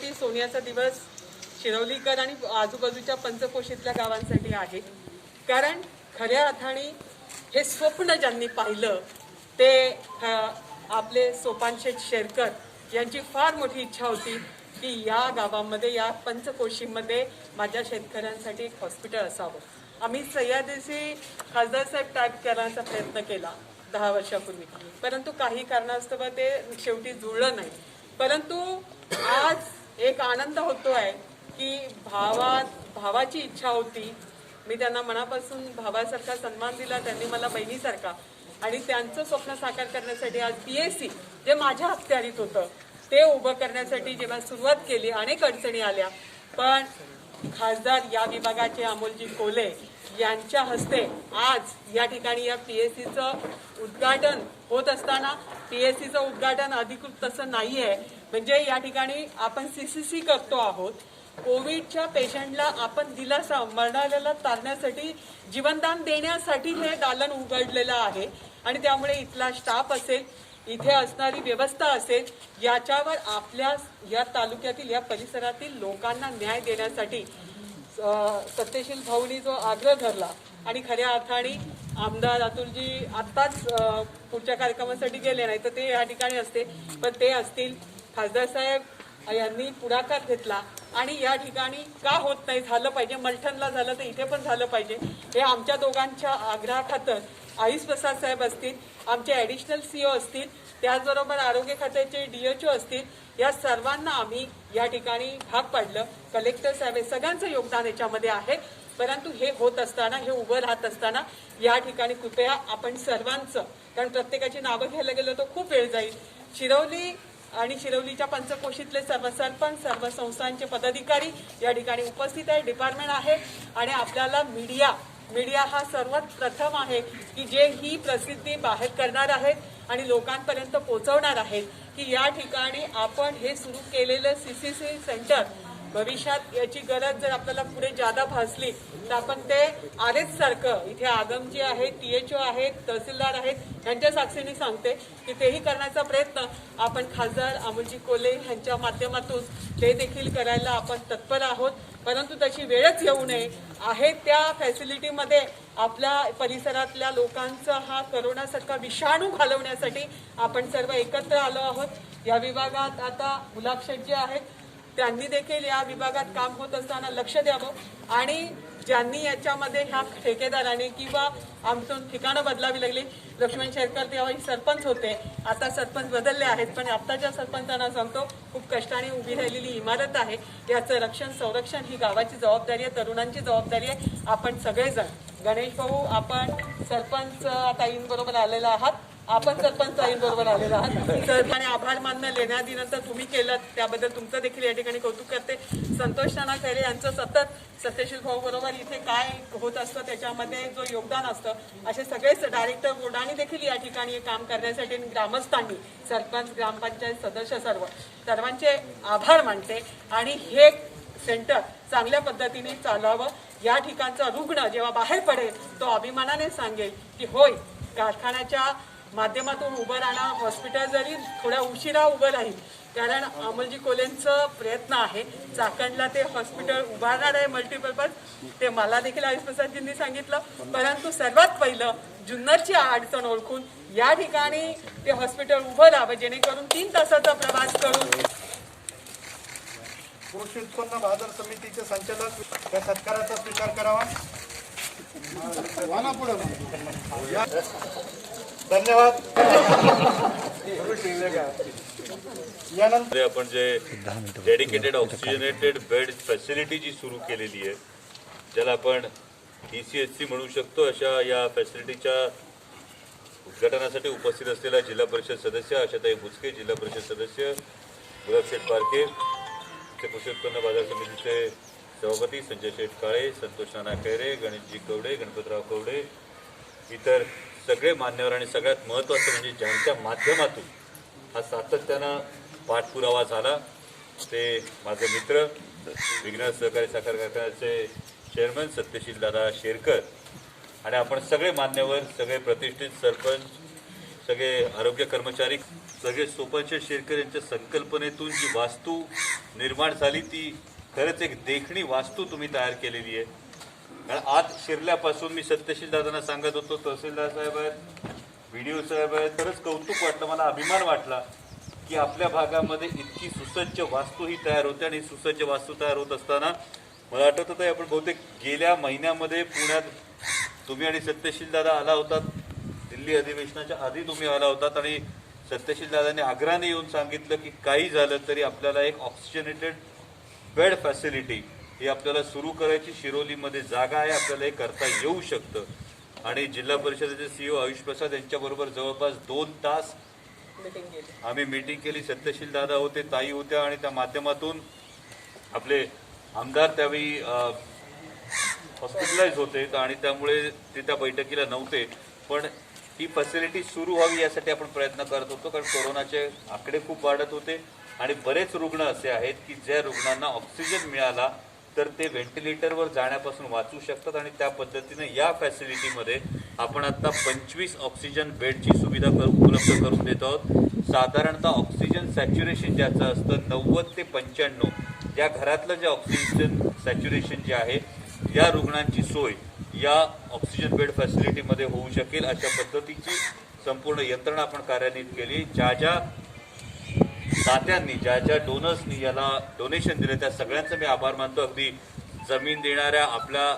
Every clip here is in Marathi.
माझ्यासाठी सोन्याचा दिवस शिरवलीकर आणि आजूबाजूच्या पंचकोशीतल्या गावांसाठी आहे. कारण खऱ्या अर्थाने हे स्वप्न ज्यांनी पाहिलं ते आपले सोपानशेठ शेरकर यांची फार मोठी इच्छा होती की या गावामध्ये या पंचकोशीमध्ये माझ्या शेतकऱ्यांसाठी एक हॉस्पिटल असावं. आम्ही सह्याद्रीशी खासदार साहेब टाईप करण्याचा प्रयत्न केला दहा वर्षापूर्वी. परंतु काही कारणास्तव ते शेवटी जुळलं नाही. परंतु आज एक आनंद होतो आहे की भावात भावाची इच्छा होती. मी त्यांना मनापासून भावासारखा सन्मान दिला त्यांनी मला बहिणीसारखा. आणि त्यांचं स्वप्न साकार करण्यासाठी आज पी ए सी जे माझ्या अखत्यारीत होतं ते उभं करण्यासाठी जेव्हा सुरुवात केली अनेक अडचणी आल्या. पण खासदार या विभागाचे अमोलजी कोले यांच्या हस्ते आज या ठिकाणी या पी एस सीचं उद्घाटन होत असताना पी एस सीचं उद्घाटन अधिकृत तसं नाही आहे म्हणजे या ठिकाणी आपण सी सी सी करतो आहोत. कोविडच्या पेशंटला आपण दिलासा मरणाऱ्याला तारण्यासाठी जीवनदान देण्यासाठी हे दालन उघडलेलं आहे. आणि त्यामुळे इथला स्टाफ असेल इथे असणारी व्यवस्था असेल याच्यावर आपल्या या तालुक्यातील या परिसरातील लोकांना न्याय देण्यासाठी सत्यशील भाऊनी जो आग्रह धरला आणि खऱ्या अर्थाने आमदार अतुलजी आत्ताच पुढच्या कार्यक्रमासाठी गेले नाही तर ते या ठिकाणी असते. पण ते असतील. खासदार साहेब यांनी पुढाकार घेतला आणि या ठिकाणी का होत नाही झालं पाहिजे. मलठणला झालं तर इथे पण झालं पाहिजे. हे आमच्या दोघांच्या आग्रहाखातर आयुष प्रसाद साहेब असतील आमचे ॲडिशनल सीओ असतील त्याचबरोबर आरोग्य खात्याचे डीएचओ असतील या सर्वांना आम्ही या ठिकाणी भाग पाडलं. कलेक्टर साहेब हे सगळ्यांचं योगदान याच्यामध्ये आहे. परंतु हे होत असताना हे उभं राहत असताना या ठिकाणी कृपया आपण सर्वांचं कारण प्रत्येकाची नावं घ्यायला गेलो तर खूप वेळ जाईल. शिरवली आणि शिरवलीच्या पंचकोशीतले सर्व सरपंच सर्व संस्थांचे पदाधिकारी या ठिकाणी उपस्थित आहे. डिपार्टमेंट आहे. आणि आपल्याला मीडिया मीडिया हा सर्वात प्रथम आहे की जे ही प्रसिद्धी बाहेर करणार आहेत आणि लोकांपर्यंत पोहोचवणार आहेत की या ठिकाणी आपण हे सुरू केलेलं सी सी सी सेंटर भविष्यात याची गरज जर आपल्याला पुढे जादा भासली तर आपण ते आर सारखं इथे आगम जे आहे टी एच ओ आहेत तहसीलदार आहेत यांच्या साक्षीने सांगते की तेही करण्याचा प्रयत्न आपण खासदार अमोलजी कोले यांच्या माध्यमातून ते देखील करायला आपण तत्पर आहोत. परंतु तशी वेळच येऊ नये. आहे त्या फॅसिलिटीमध्ये आपल्या परिसरातल्या लोकांचा हा करोनासारखा विषाणू घालवण्यासाठी आपण सर्व एकत्र आलो आहोत. या विभागात आता मुलाक्षर जे आहेत. त्यांनी देखील या विभागात काम होत असताना लक्ष द्यावं आणि ज्यांनी याच्यामध्ये ह्या ठेकेदाराने किंवा आमचं ठिकाणं बदलावी लागली लक्ष्मण शेरकर तेव्हा सरपंच होते. आता सरपंच बदलले आहेत पण आत्ताच्या सरपंचांना सांगतो खूप कष्टाने उभी राहिलेली इमारत आहे. याचं रक्षण संरक्षण ही गावाची जबाबदारी आहे तरुणांची जबाबदारी आहे. आपण सगळेजण गणेश भाऊ आपण सरपंच आता आईंबरोबर आलेला आहात. आपण सरपंच ताईंबरोबर आलेला आहात. आणि आभार मानणं लेण्याआधीनंतर तुम्ही केलं त्याबद्दल तुमचं देखील या ठिकाणी कौतुक करते. संतोष नाना खैरे यांचं सतत सत्यशील भाऊ बरोबर इथे काय होत असतं त्याच्यामध्ये जो योगदान असतं असे सगळेच डायरेक्टर बोर्डाने देखील या ठिकाणी काम करण्यासाठी ग्रामस्थांनी सरपंच ग्रामपंचायत सदस्य सर्व सर्वांचे आभार मानते. आणि हे सेंटर चांगल्या पद्धतीने चालावं या ठिकाणचा रुग्ण जेव्हा बाहेर पडेल तो अभिमानाने सांगेल की होय कारखान्याच्या माध्यमातून उभं राहणं हॉस्पिटल जरी थोड्या उशिरा उभं राहील कारण अमोलजी कोलेंचं प्रयत्न आहे. चाकणला ते हॉस्पिटल उभारणार आहे मल्टीपर्पज ते मला देखील आयुष प्रसादजींनी सांगितलं. परंतु सर्वात पहिलं जुन्नरची अडचण ओळखून या ठिकाणी ते हॉस्पिटल उभं राहावं जेणेकरून तीन तासाचा प्रवास करून कृषी उत्पन्न बाजार समितीचे संचालक या सत्काराचा स्वीकार करावा. वाना पुढे. या- धन्यवाद. यानंतर आपण जे डेडिकेटेड ऑक्सिजनेटेड बेड फॅसिलिटी जी सुरू केलेली आहे ज्याला आपण ई सी एस सी म्हणू शकतो अशा या फॅसिलिटीच्या उद्घाटनासाठी उपस्थित असलेल्या जिल्हा परिषद सदस्य आशाताई बुचके जिल्हा परिषद सदस्य गुलाबशेठ पारखे चे कृषी उत्पन्न बाजार समितीचे सभापती संजय शेठ काळे संतोष नाना खैरे गणेशजी कवडे गणपतराव कवडे इतर सगळे मान्यवर आणि सगळ्यात महत्त्वाचं म्हणजे ज्यांच्या माध्यमातून हा सातत्यानं पाठपुरावा झाला ते माझे मित्र विघ्न सहकारी साखर कारखान्याचे चेअरमन सत्यशील दादा शेरकर आणि आपण सगळे मान्यवर सगळे प्रतिष्ठित सरपंच सगळे आरोग्य कर्मचारी सगळे सोपनचे शेरकर यांच्या संकल्पनेतून जी वास्तू निर्माण झाली ती खरंच एक देखणी वास्तू तुम्ही तयार केलेली आहे. कारण आत शिरल्यापासून मी सत्यशील दादांना सांगत होतो तहसीलदार साहेब आहेत व्हिडिओ साहेब आहेत खरंच कौतुक वाटलं मला अभिमान वाटला की आपल्या भागामध्ये इतकी सुसज्ज वास्तू ही तयार होते आणि सुसज्ज वास्तू तयार होत असताना मला आठवत होतं आपण बहुतेक गेल्या महिन्यामध्ये पुण्यात तुम्ही आणि सत्यशील दादा आला होतात दिल्ली अधिवेशनाच्या आधी तुम्ही आला होतात आणि सत्यशील दादाने आग्राने येऊन सांगितलं की काही झालं तरी आपल्याला एक ऑक्सिजनेटेड बेड फॅसिलिटी ही आपल्याला सुरू करायची शिरोलीमध्ये जागा आहे आपल्याला हे करता येऊ शकतं. आणि जिल्हा परिषदेचे सीईओ आयुष प्रसाद यांच्याबरोबर जवळपास दोन तास आम्ही मीटिंग केली. सत्यशील दादा होते ताई होत्या आणि त्या माध्यमातून आपले आमदार त्यावेळी हॉस्पिटलाइज होते आणि त्यामुळे ते त्या बैठकीला नव्हते. पण ही फॅसिलिटी सुरू व्हावी यासाठी आपण प्रयत्न करत होतो कारण कोरोनाचे आकडे खूप वाढत होते. आणि बरेच रुग्ण असे आहेत की ज्या रुग्णांना ऑक्सिजन मिळाला तर ते व्हेंटिलेटरवर जाण्यापासून वाचू शकतात आणि त्या पद्धतीने या फॅसिलिटीमध्ये आपण आता पंचवीस ऑक्सिजन बेडची सुविधा कर उपलब्ध करून देत आहोत. साधारणतः ऑक्सिजन सॅच्युरेशन ज्याचं असतं नव्वद ते पंच्याण्णव. या घरातलं जे ऑक्सिजन सॅच्युरेशन जे आहे या रुग्णांची सोय या ऑक्सिजन बेड फॅसिलिटीमध्ये होऊ शकेल. अशा पद्धतीची संपूर्ण यंत्रणा आपण कार्यान्वित केली. ज्या ज्या दात्यांनी ज्या ज्या डोनर्सनी याला डोनेशन दिलं त्या सगळ्यांचं मी आभार मानतो. अगदी जमीन देणाऱ्या आपल्या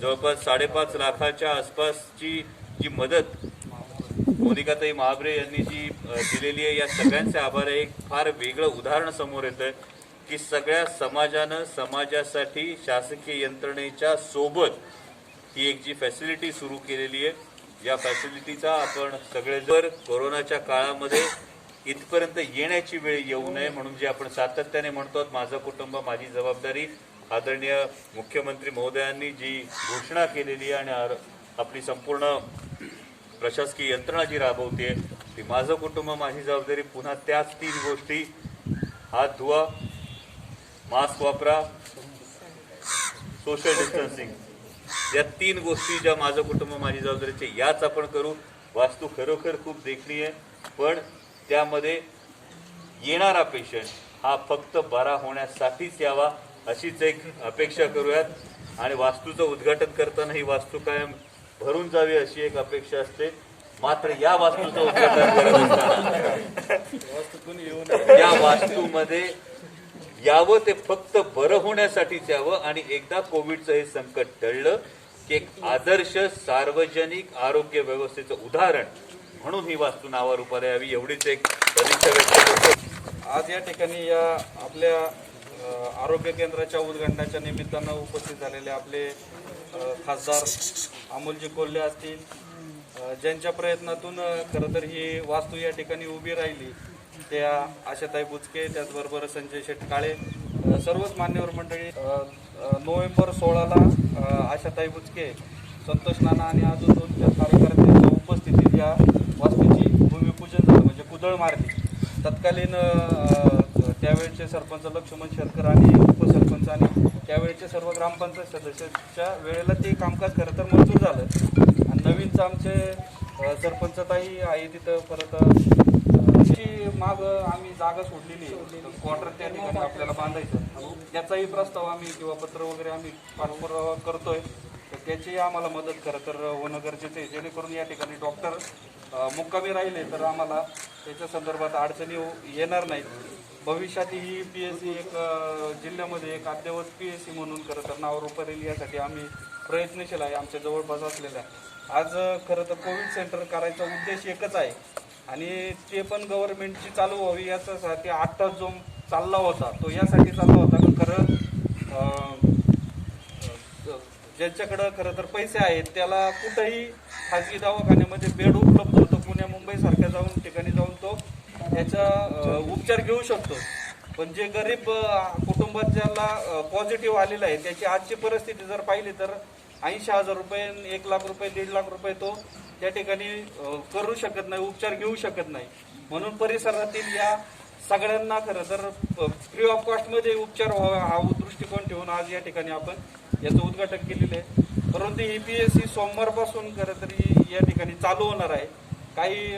जवळपास साडेपाच लाखाच्या आसपासची जी मदत मोनिकाताई महाबरे यांनी जी दिलेली आहे या सगळ्यांचे आभार आहे. एक फार वेगळं उदाहरण समोर येतं की सगळ्या समाजानं समाजासाठी शासकीय यंत्रणेच्या सोबत ही एक जी फॅसिलिटी सुरू केलेली आहे. या फॅसिलिटीचा आपण सगळे जर कोरोनाच्या काळामध्ये इथपर्यंत येण्याची वेळ येऊ नये म्हणून जे आपण सातत्याने म्हणतो माझं कुटुंब माझी जबाबदारी आदरणीय मुख्यमंत्री महोदयांनी जी घोषणा केलेली आहे आणि आर- आपली संपूर्ण प्रशासकीय यंत्रणा जी राबवते ती माझं कुटुंब माझी जबाबदारी पुन्हा त्याच तीन गोष्टी. हात धुवा मास्क वापरा सोशल डिस्टन्सिंग या तीन गोष्टी ज्या माझं कुटुंब माझी जबाबदारीचे याच आपण करू. वास्तू खरोखर खूप देखणी आहे पण त्यामध्ये येणारा पेशंट हा फक्त बरा होण्यासाठीच यावा अशीच एक अपेक्षा करूयात. आणि वास्तूचं उद्घाटन करताना ही वास्तू कायम भरून जावी अशी एक अपेक्षा असते. मात्र या वास्तूचं उद्घाटन करत असताना या वास्तूमध्ये यावं ते फक्त बरं होण्यासाठीच यावं आणि एकदा कोविडचं हे संकट टळलं की एक आदर्श सार्वजनिक आरोग्य व्यवस्थेचं उदाहरण म्हणून ही वास्तू नावारूपाला यावी एवढीच एक व्यक्त करतो. आज या ठिकाणी या आपल्या आरोग्य केंद्राच्या उद्घाटनाच्या निमित्तानं उपस्थित झालेले आपले खासदार अमोलजी कोल्हे असतील ज्यांच्या प्रयत्नातून खरं तर ही वास्तू या ठिकाणी उभी राहिली त्या आशाताई बुचके त्याचबरोबर संजय शेटकाळे सर्वच मान्यवर मंडळी नोव्हेंबर सोळाला आशाताई बुचके संतोष नाना आणि अजून दोन चार कार्यकर्त्यांच्या उपस्थितीत या वास्तूची भूमिपूजन झालं म्हणजे कुदळ मारली. तत्कालीन त्यावेळचे त्यावेळेचे सरपंच लक्ष्मण शेरकर आणि उपसरपंच आणि त्यावेळेचे सर्व ग्रामपंचायत सदस्याच्या वेळेला ते कामकाज खरं तर मंजूर झालं. आणि नवीनचं आमचे अ, सरपंचताई आहे तिथं परत माग आम्ही जागा सोडलेली क्वार्टर त्या ठिकाणी आपल्याला बांधायचं त्याचाही प्रस्ताव आम्ही किंवा पत्र वगैरे आम्ही पाठपुरावा करतोय. तर त्याची आम्हाला मदत खरं तर होणं गरजेचं आहे. जेणेकरून या ठिकाणी डॉक्टर मुक्कामी राहिले तर आम्हाला त्याच्या संदर्भात अडचणी येणार नाहीत. भविष्यात ही पी एस सी एक जिल्ह्यामध्ये एक अद्ययावत पी एस सी म्हणून खरं तर नाव रुपारेल यासाठी आम्ही प्रयत्नशील आहे. आमच्या जवळपास असलेल्या. आज खरं तर कोविड सेंटर करायचा उद्देश एकच आहे. आणि ते पण गव्हर्नमेंटची चालू व्हावी याच्यासाठी आठ जो चालला होता तो यासाठी चालला होता. खरं ज्याच्याकडं ज्यांच्याकडं खरं तर पैसे आहेत त्याला कुठंही खाजगी दवाखान्यामध्ये बेड उपलब्ध होतं. पुण्या मुंबई सारख्या जाऊन ठिकाणी जाऊन तो याचा उपचार घेऊ शकतो. पण जे गरीब कुटुंबात ज्याला पॉझिटिव्ह आलेलं आहे त्याची आजची परिस्थिती जर पाहिली तर ऐंशी हजार रुपये एक लाख रुपये दीड लाख रुपये तो त्या ठिकाणी करू शकत नाही उपचार घेऊ शकत नाही. म्हणून परिसरातील या सगळ्यांना खरं तर फ्री ऑफ कॉस्टमध्ये उपचार व्हावा हा दृष्टिकोन ठेवून आज या ठिकाणी आपण याचं उद्घाटन केलेलं आहे. परंतु ई पी एस सी सोमवारपासून खरं तरी या ठिकाणी चालू होणार आहे. काही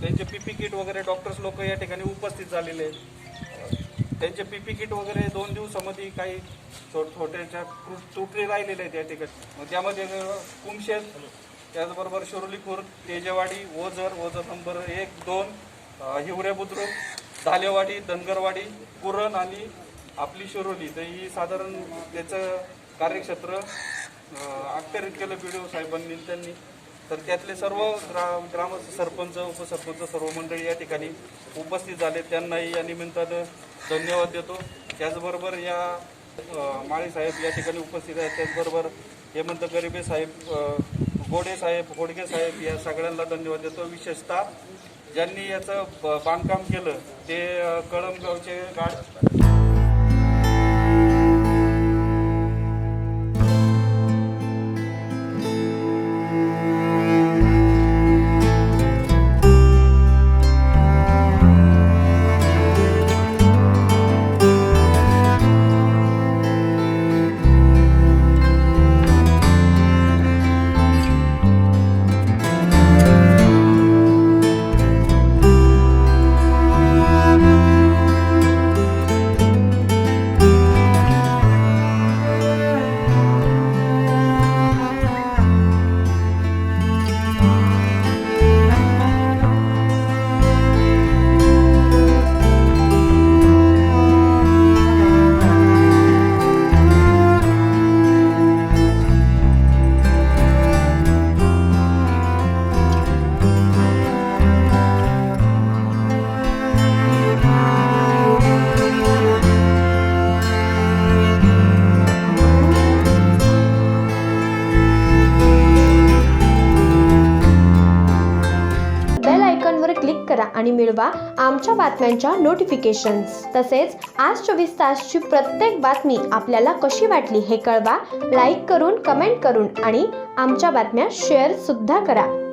त्यांचे पीपी किट वगैरे डॉक्टर्स लोक या ठिकाणी उपस्थित झालेले आहेत. त्यांचे पीपी किट वगैरे दोन दिवसामध्ये काही छोट छोट्याच्या तुटले राहिलेले आहेत या ठिकाणी. मग त्यामध्ये कुमशेत त्याचबरोबर शिरोली खुर्द तेजेवाडी ओझर ओझर नंबर एक दोन हिवरे बुद्रुक धालेवाडी धनगरवाडी कुरण आणि आपली शिरोली. तर ही साधारण त्याचं कार्यक्षेत्र अ, केलं बी डी ओ साहेबांनी त्यांनी. तर त्यातले सर्व ग्रा ग्राम सरपंच उपसरपंच सर्व मंडळी या ठिकाणी उपस्थित झाले. त्यांनाही या निमित्तानं धन्यवाद देतो. त्याचबरोबर या माळी साहेब या ठिकाणी उपस्थित आहेत. त्याचबरोबर हेमंत गरिबे साहेब गोडे साहेब होडगे साहेब या सगळ्यांना धन्यवाद देतो. विशेषतः ज्यांनी याचं ब- बांधकाम केलं ते कळमगावचे गाड आणि मिळवा आमच्या बातम्यांच्या नोटिफिकेशन्स तसेच आज चोवीस तासची प्रत्येक बातमी आपल्याला कशी वाटली हे कळवा. लाईक करून कमेंट करून आणि आमच्या बातम्या शेअर सुद्धा करा.